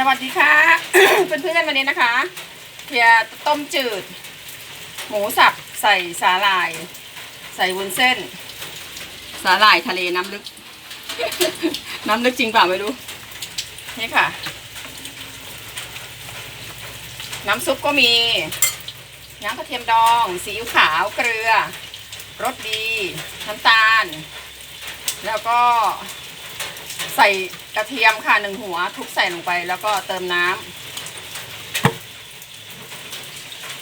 สวัสดีค่ะ เพื่อนๆวันนี้นะคะเพียต้มจืด หมูสับใส่สาหร่าย ใส่วุ้นเส้น สาหร่ายทะเลน้ำลึก น้ำลึกจริงเปล่าไม่รู้ นี่ค่ะ น้ำซุปก็มี น้ำกระเทียมดองซีอิ๊วขาวเกลือรสดี น้ำตาล แล้วก็ ใส่กระเทียมค่ะหนึ่งหัว ทุบใส่ลงไปแล้วก็เติมน้ำ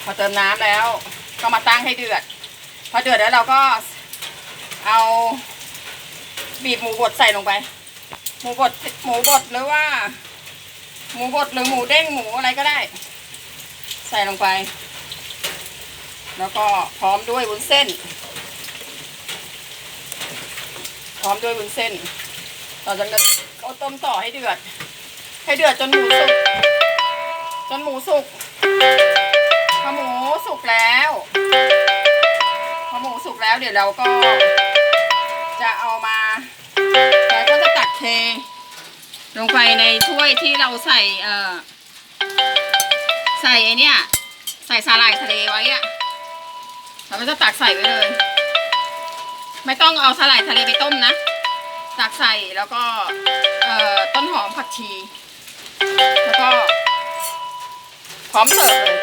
พอเติมน้ำแล้ว ก็มาตั้งให้เดือด พอเดือดแล้วเราก็เอาบีบหมูบดใส่ลงไป หมูบดหมูบดหรือว่า หมูบดหรือหมูเด้งหมูอะไรก็ได้ ใส่ลงไป แล้วก็พร้อมด้วยวุ้นเส้น พร้อมด้วยวุ้นเส้น ต่อจากนั้นก็ต้มต่อให้เดือด ให้เดือดจนหมูสุก จนหมูสุกพอหมูสุกแล้วพอหมูสุกแล้วเดี๋ยวเราก็ จะเอามาแล้วก็จะตักเท ลงไปในถ้วยที่เราใส่เอ่อใส่ไอเนี่ยใส่สาหร่ายทะเลไว้อะเราก็จะตักใส่ไว้เลย ไม่ต้องเอาสาหร่ายทะเลไปต้มนะ ตักใส่แล้วก็เอ่อต้นหอมผักชี แล้วก็พร้อมเสิร์ฟเลย